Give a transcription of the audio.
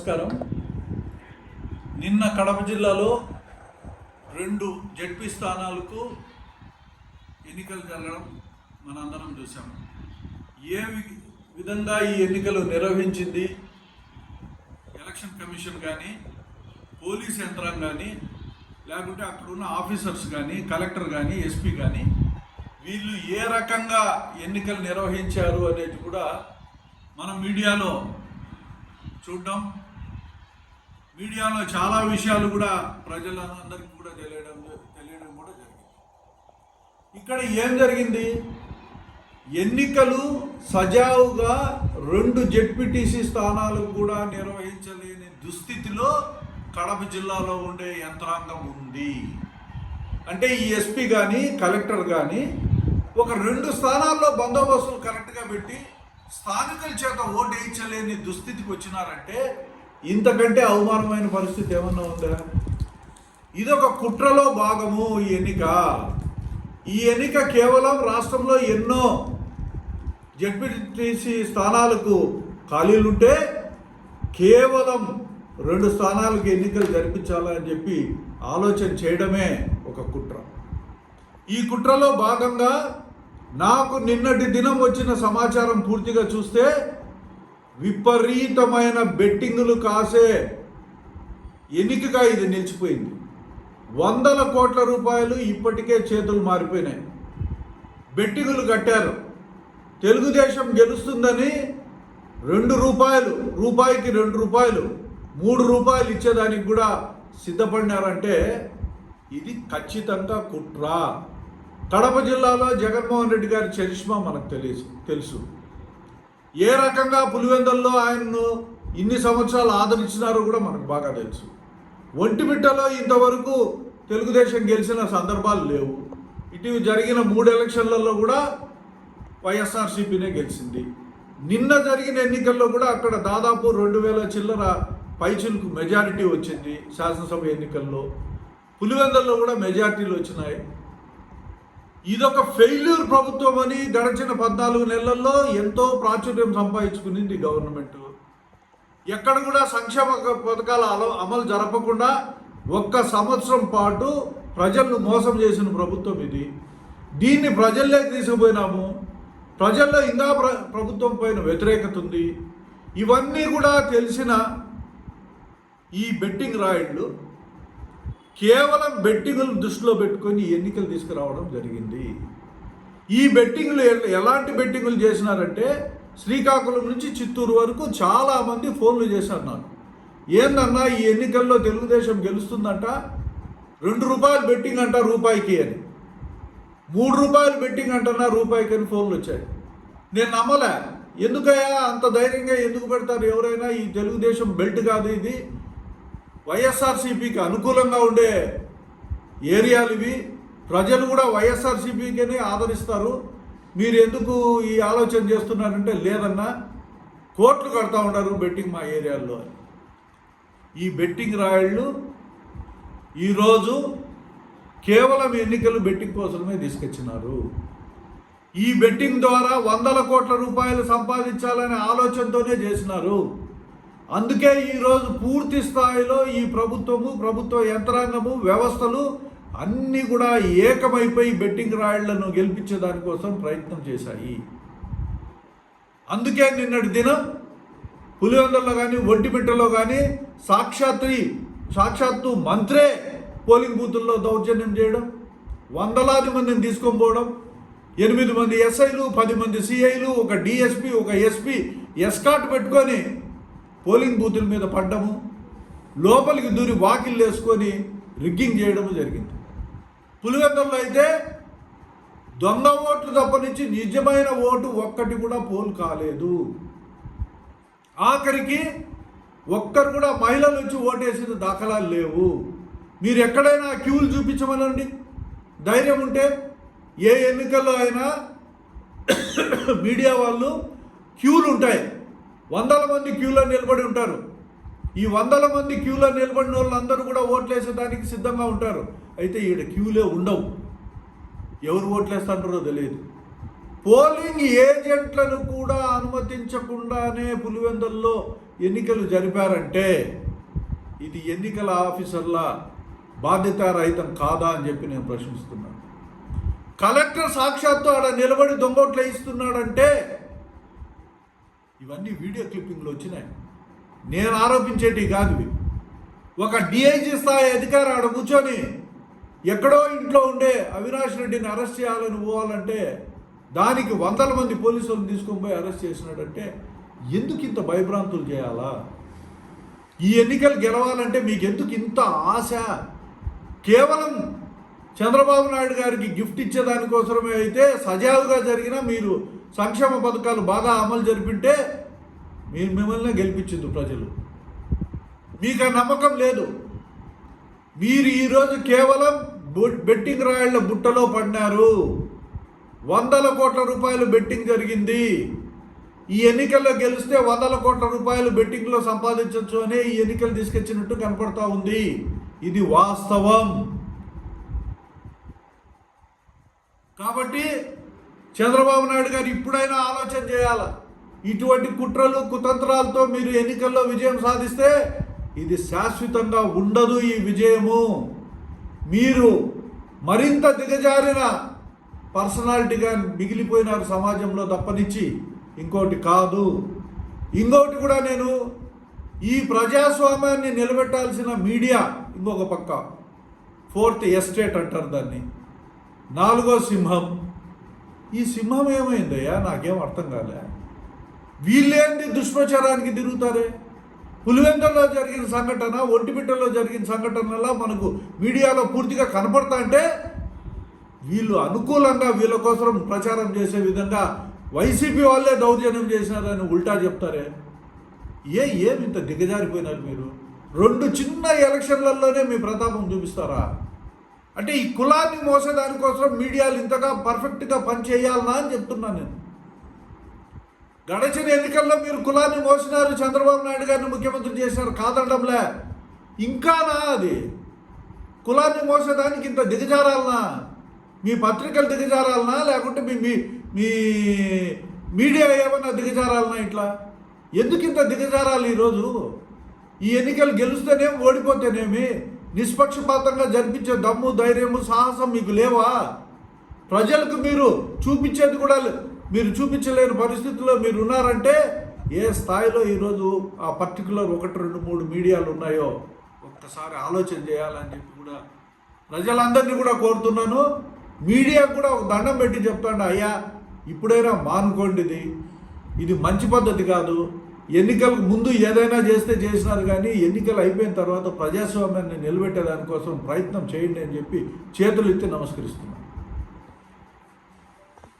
నమస్కారం. నిన్న కడప జిల్లాలో రెండు జడ్పీ స్థానాలకు ఎన్నికలు జరగడం మనందరం చూసాము ఏ విధంగా ఈ ఎన్నికలు నిర్వహించింది? ఎలక్షన్ కమిషన్ కానీ పోలీస్ యంత్రం కానీ లేకుంటే అక్కడున్న ఆఫీసర్స్ కానీ కలెక్టర్ కానీ ఎస్పీ కానీ వీళ్ళు ఏ రకంగా ఎన్నికలు నిర్వహించారు అనేది కూడా మనం మీడియాలో చూడడం. మీడియాలో చాలా విషయాలు కూడా ప్రజలందరికీ కూడా తెలియడం తెలియడం కూడా జరిగింది. ఇక్కడ ఏం జరిగింది? ఎన్నికలు సజావుగా రెండు జెడ్పీటీసీ స్థానాలు కూడా నిర్వహించలేని దుస్థితిలో కడప జిల్లాలో ఉండే యంత్రాంగం ఉంది. అంటే ఈ ఎస్పీ కానీ కలెక్టర్ కానీ ఒక రెండు స్థానాల్లో బందోబస్తులు కరెక్ట్గా పెట్టి స్థానికుల చేత ఓటు వేయించలేని దుస్థితికి వచ్చినారంటే ఇంతకంటే అవమానమైన పరిస్థితి ఏమన్నా ఉందా? ఇదొక కుట్రలో భాగము ఈ ఎన్నిక. ఈ ఎన్నిక కేవలం రాష్ట్రంలో ఎన్నో జడ్పీటీసీ స్థానాలకు ఖాళీలుంటే కేవలం రెండు స్థానాలకు ఎన్నికలు జరిపించాలని చెప్పి ఆలోచన చేయడమే ఒక కుట్ర. ఈ కుట్రలో భాగంగా నాకు నిన్నటి దినం వచ్చిన సమాచారం పూర్తిగా చూస్తే విపరీతమైన బెట్టింగులు కాసే ఎన్నికగా ఇది నిలిచిపోయింది. వందల కోట్ల రూపాయలు ఇప్పటికే చేతులు మారిపోయినాయి. బెట్టింగులు కట్టారు. తెలుగుదేశం గెలుస్తుందని రెండు రూపాయలు రూపాయికి రెండు రూపాయలు మూడు రూపాయలు ఇచ్చేదానికి కూడా సిద్ధపడినారంటే ఇది ఖచ్చితంగా కుట్ర. కడప జిల్లాలో జగన్మోహన్ రెడ్డి గారి చరిష్మా మనకు తెలుసు తెలుసు. ఏ రకంగా పులివెందల్లో ఆయన్ను ఇన్ని సంవత్సరాలు ఆదరించినారో కూడా మనకు బాగా తెలుసు. ఒంటిమిట్టలో ఇంతవరకు తెలుగుదేశం గెలిచిన సందర్భాలు లేవు. ఇటీవల జరిగిన మూడు ఎలక్షన్లలో కూడా వైఎస్ఆర్సీపీనే గెలిచింది. నిన్న జరిగిన ఎన్నికల్లో కూడా అక్కడ దాదాపు రెండు వేల చిల్లర పైచిలకు మెజారిటీ వచ్చింది శాసనసభ ఎన్నికల్లో. పులివెందల్లో కూడా మెజారిటీలు వచ్చినాయి. ఇదొక ఫెయిల్యూర్ ప్రభుత్వం అని గడిచిన పద్నాలుగు నెలల్లో ఎంతో ప్రాచుర్యం సంపాదించుకునింది గవర్నమెంట్ ఎక్కడ కూడా సంక్షేమ పథకాల అమలు జరపకుండా ఒక్క సంవత్సరం పాటు ప్రజలను మోసం చేసిన ప్రభుత్వం ఇది. దీన్ని ప్రజల్లోకి తీసుకుపోయినాము. ప్రజల్లో ఇంకా ప్ర ప్రభుత్వం పైన వ్యతిరేకత ఉంది. ఇవన్నీ కూడా తెలిసిన ఈ బెట్టింగ్ రాయిడ్లు కేవలం బెట్టింగులు దృష్టిలో పెట్టుకొని ఎన్నికలు తీసుకురావడం జరిగింది. ఈ బెట్టింగ్లు ఎలాంటి బెట్టింగులు చేసినారంటే శ్రీకాకుళం నుంచి చిత్తూరు వరకు చాలామంది ఫోన్లు చేశారు నాకు. ఏందన్నా ఈ ఎన్నికల్లో తెలుగుదేశం గెలుస్తుందంట? రెండు రూపాయలు బెట్టింగ్ అంట రూపాయికి అని. మూడు రూపాయలు బెట్టింగ్ అంటున్నా రూపాయికి అని ఫోన్లు వచ్చాయి. నేను నమ్మలే. ఎందుకయ్యా అంత ధైర్యంగా ఎందుకు పెడతారు ఎవరైనా? ఈ తెలుగుదేశం బెల్ట్ కాదు ఇది. వైఎస్ఆర్సీపీకి అనుకూలంగా ఉండే ఏరియాలు ఇవి. ప్రజలు కూడా వైఎస్ఆర్సీపీకినే ఆదరిస్తారు. మీరు ఎందుకు ఈ ఆలోచన చేస్తున్నారంటే లేదన్నా కోట్లు కడతా ఉన్నారు బెట్టింగ్ మా ఏరియాల్లో ఈ బెట్టింగ్ రాయళ్ళు ఈరోజు కేవలం ఎన్నికలు బెట్టింగ్ కోసమే తీసుకొచ్చినారు. ఈ బెట్టింగ్ ద్వారా వందల కోట్ల రూపాయలు సంపాదించాలనే ఆలోచనతోనే చేసినారు. అందుకే ఈరోజు పూర్తి స్థాయిలో ఈ ప్రభుత్వము ప్రభుత్వ యంత్రాంగము వ్యవస్థలు అన్నీ కూడా ఏకమైపోయి బెట్టింగ్ రాయళ్ళను గెలిపించే దానికోసం ప్రయత్నం చేశాయి. అందుకే నిన్నటి దినం పులివెందుల్లో కానీ ఒంటిమిట్టలో కానీ సాక్షాత్తు సాక్షాత్తు మంత్రే పోలింగ్ బూతుల్లో దౌర్జన్యం చేయడం వందలాది మందిని తీసుకొని పోవడం ఎనిమిది మంది ఎస్ఐలు పది మంది సిఐలు ఒక డిఎస్పి ఒక ఎస్పి ఎస్కాట్ పెట్టుకొని పోలింగ్ బూతుల మీద పడ్డము లోపలికి దూరి వాకిళ్ళు వేసుకొని రిగ్గింగ్ చేయడము జరిగింది. పులివెందుల్లో అయితే దొంగ ఓట్లు తప్ప నుంచి నిజమైన ఓటు ఒక్కటి కూడా పోల్ కాలేదు. ఆఖరికి ఒక్కరు కూడా మహిళలు వచ్చి ఓటేసిన దాఖలాలు లేవు. మీరు ఎక్కడైనా క్యూలు చూపించమనండి. ధైర్యం ఉంటే ఏ ఎన్నికల్లో అయినా మీడియా వాళ్ళు క్యూలు ఉంటాయి. వందల మంది క్యూలో నిలబడి ఉంటారు. ఈ వందల మంది క్యూలో నిలబడిన వాళ్ళందరూ కూడా ఓట్లేసేదానికి సిద్ధంగా ఉంటారు. అయితే ఈడ క్యూలే ఉండవు. ఎవరు ఓట్లేస్తారో తెలియదు. పోలింగ్ ఏజెంట్లను కూడా అనుమతించకుండానే పులివెందుల్లో ఎన్నికలు జరిపారంటే ఇది ఎన్నికల ఆఫీసర్ల బాధ్యతారహితం కాదా అని చెప్పి నేను ప్రశ్నిస్తున్నాను. కలెక్టర్ సాక్షాత్తు ఆడ నిలబడి దొంగోట్లు ఇస్తున్నాడంటే ఇవన్నీ వీడియో క్లిప్పింగ్లు వచ్చినాయి. నేను ఆరోపించేటి కాదు ఇవి. ఒక డిఐజీ స్థాయి అధికారి ఆడ కూర్చొని ఎక్కడో ఇంట్లో ఉండే అవినాష్ రెడ్డిని అరెస్ట్ చేయాలని పోవాలంటే దానికి వందల మంది పోలీసులను తీసుకొని పోయి అరెస్ట్ చేసినాడంటే ఎందుకు ఇంత భయభ్రాంతులు చేయాలా? ఈ ఎన్నికలు గెలవాలంటే మీకు ఎందుకు ఇంత ఆశ? కేవలం చంద్రబాబు నాయుడు గారికి గిఫ్ట్ ఇచ్చేదానికోసమే అయితే సజావుగా జరిగిన మీరు సంక్షేమ పథకాలు బాగా అమలు జరిపింటే మీరు మిమ్మల్ని గెలిపించింది ప్రజలు. మీకు ఆ నమ్మకం లేదు. మీరు ఈరోజు కేవలం బు- బెట్టింగ్ రాయళ్ళ బుట్టలో పడినారు. వందల కోట్ల రూపాయలు బెట్టింగ్ జరిగింది. ఈ ఎన్నికల్లో గెలిస్తే వందల కోట్ల రూపాయలు బెట్టింగ్లో సంపాదించవచ్చు అనే ఈ ఎన్నికలు తీసుకొచ్చినట్టు కనపడతా ఉంది. ఇది వాస్తవం. కాబట్టి చంద్రబాబు నాయుడు గారు ఇప్పుడైనా ఆలోచన చేయాల? ఇటువంటి కుట్రలు కుతంత్రాలతో మీరు ఎన్నికల్లో విజయం సాధిస్తే ఇది శాశ్వతంగా ఉండదు ఈ విజయము. మీరు మరింత దిగజారిన పర్సనాలిటీగా మిగిలిపోయినారు సమాజంలో తప్పనిచ్చి. ఇంకోటి కాదు. ఇంకోటి కూడా నేను ఈ ప్రజాస్వామ్యాన్ని నిలబెట్టాల్సిన మీడియా ఇంకొక పక్క. ఫోర్త్ ఎస్టేట్ అంటారు దాన్ని. నాలుగో సింహం. ఈ సింహం ఏమైందయ్యా? నాకేం అర్థం కాలే. వీళ్ళేంటి దుష్ప్రచారానికి తిరుగుతారే? పులివెందుల్లో జరిగిన సంఘటన ఒంటిమిట్టలో జరిగిన సంఘటనలా మనకు మీడియాలో పూర్తిగా కనపడతా అంటే వీళ్ళు అనుకూలంగా వీళ్ళ కోసం ప్రచారం చేసే విధంగా వైసీపీ వాళ్ళే దౌర్జన్యం చేసినారని ఉల్టా చెప్తారే. ఏ ఏమి ఇంత దిగజారిపోయినారు మీరు? రెండు చిన్న ఎలక్షన్లలోనే మీ ప్రతాపం చూపిస్తారా? అంటే ఈ కులాన్ని మోసేదానికోసం మీడియాలు ఇంతగా పర్ఫెక్ట్గా పనిచేయాలనా అని చెప్తున్నాను నేను. గడచిన ఎన్నికల్లో మీరు కులాన్ని మోసినారు చంద్రబాబు నాయుడు గారిని ముఖ్యమంత్రి చేశారు కాదనడంలే ఇంకానా అది. కులాన్ని మోసేదానికి ఇంత దిగజారాలనా? మీ పత్రికలు దిగజారాలనా? లేకుంటే మీ మీ మీ మీడియా ఏమన్నా దిగజారాలనా ఇట్లా? ఎందుకు ఇంత దిగజారాలు ఈరోజు? ఈ ఎన్నికలు గెలుస్తేనేమి ఓడిపోతేనేమి? నిష్పక్షపాతంగా జరిపించే దమ్ము ధైర్యము సాహసం మీకు లేవా? ప్రజలకు మీరు చూపించేది కూడా మీరు చూపించలేని పరిస్థితుల్లో మీరు ఉన్నారంటే ఏ స్థాయిలో ఈరోజు ఆ పర్టికులర్ ఒకటి రెండు మూడు మీడియాలు ఉన్నాయో ఒక్కసారి ఆలోచన చేయాలని చెప్పి కూడా ప్రజలందరినీ కూడా కోరుతున్నాను. మీడియా కూడా ఒక దండం పెట్టి చెప్తాను అయ్యా ఇప్పుడైనా మానుకోండిది. ఇది మంచి పద్ధతి కాదు. ఎన్నికలకు ముందు ఏదైనా చేస్తే చేసినారు కానీ ఎన్నికలు అయిపోయిన తర్వాత ప్రజాస్వామ్యాన్ని నిలబెట్టేదానికోసం ప్రయత్నం చేయండి అని చెప్పి చేతులు ఎత్తి నమస్కరిస్తున్నాను